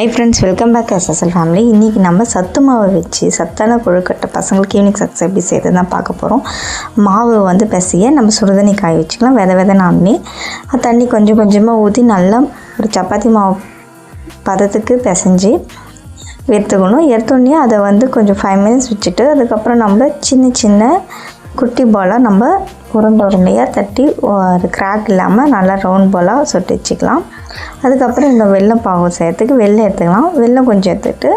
Hi friends welcome back SSL family இன்றைக்கி நம்ம சத்து மாவை வச்சு சத்தான கொழுக்கட்டை பசங்களுக்கு ஈவினிங் சக்ஸ் எப்படி செய்யறது தான் பார்க்க போகிறோம் மாவு வந்து பிசைய நம்ம சுடுதண்ணி காய வச்சுக்கலாம். வித வித நாமி தண்ணி கொஞ்சம் கொஞ்சமாக ஊற்றி நல்லா ஒரு சப்பாத்தி மாவு பதத்துக்கு பிசைஞ்சு எடுத்துக்கணும் எடுத்தோடனே அதை வந்து கொஞ்சம் ஃபைவ் மினிட்ஸ் வச்சுட்டு அதுக்கப்புறம் நம்ம சின்ன சின்ன குட்டி பாலாக நம்ம உருண்டை உருண்டையாக தட்டி ஒரு கிராக் இல்லாமல் நல்லா ரவுண்ட் பாலாக சொட்டு வச்சுக்கலாம். அதுக்கப்புறம் இந்த வெள்ளை பாகம் செய்யறதுக்கு வெள்ளை எடுத்துக்கலாம். வெள்ளை கொஞ்சம் எடுத்துகிட்டு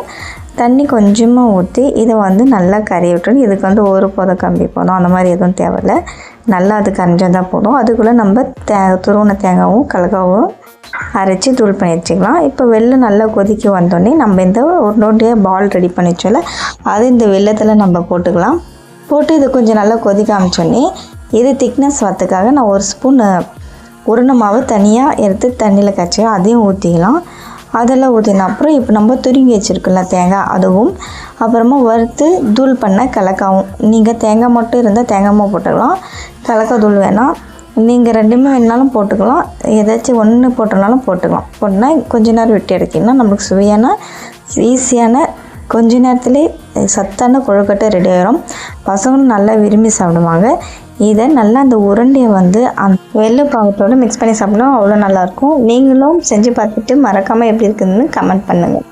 தண்ணி கொஞ்சமாக ஊற்றி இதை வந்து நல்லா கறி விட்டுணும் இதுக்கு வந்து ஒரு போதும் கம்பி போதும். அந்த மாதிரி எதுவும் தேவையில்லை. நல்லா அது கரைஞ்சால் போதும். அதுக்குள்ளே நம்ம தே துருவன தேங்காவும் கலக்காவும் அரைச்சி தூள் பண்ணி வச்சுக்கலாம். இப்போ வெள்ளம் நல்லா கொதிக்க வந்தோடனே நம்ம இந்த ஒரு நோட்டியாக பால் ரெடி பண்ணி வச்சோல அது இந்த வெள்ளத்தில் நம்ம போட்டுக்கலாம். போட்டு இது கொஞ்சம் நல்லா கொதிக்க ஆரம்பிச்சோடனே இது திக்னஸ் வரத்துக்காக நான் ஒரு ஸ்பூன் உருண்டை மாவு தனியாக எடுத்து தண்ணியில் கச்சி அதையும் ஊற்றிக்கலாம் அதெல்லாம் ஊற்றின அப்புறம் இப்போ நம்ம துருங்கி வச்சுருக்கோம்ல தேங்காய் அதுவும் அப்புறமா வறுத்து தூள் பண்ண கலக்காவும். நீங்கள் தேங்காய் மட்டும் இருந்தால் தேங்காய் மாவு போட்டுக்கலாம். கலக்காய் தூள் வேணாம். நீங்கள் ரெண்டுமே வேணாலும் போட்டுக்கலாம். ஏதாச்சும் ஒன்று போட்டனாலும் போட்டுக்கலாம். போட்டுனா கொஞ்ச நேரம் விட்டு எடுத்திங்கன்னா நம்மளுக்கு சுவையான ஈஸியான கொஞ்ச நேரத்துலேயே சத்தான கொழுக்கட்டை ரெடி ஆகிரும் பசங்களும் நல்லா விரும்பி சாப்பிடுவாங்க. இதை நல்லா அந்த உருண்டையை வந்து அந்த வெள்ளை பாகத்தோடு மிக்ஸ் பண்ணி சாப்பிடணும். அவ்வளோ நல்லாயிருக்கும் நீங்களும் செஞ்சு பார்த்துட்டு மறக்காமல் எப்படி இருக்குதுன்னு கமெண்ட் பண்ணுங்கள்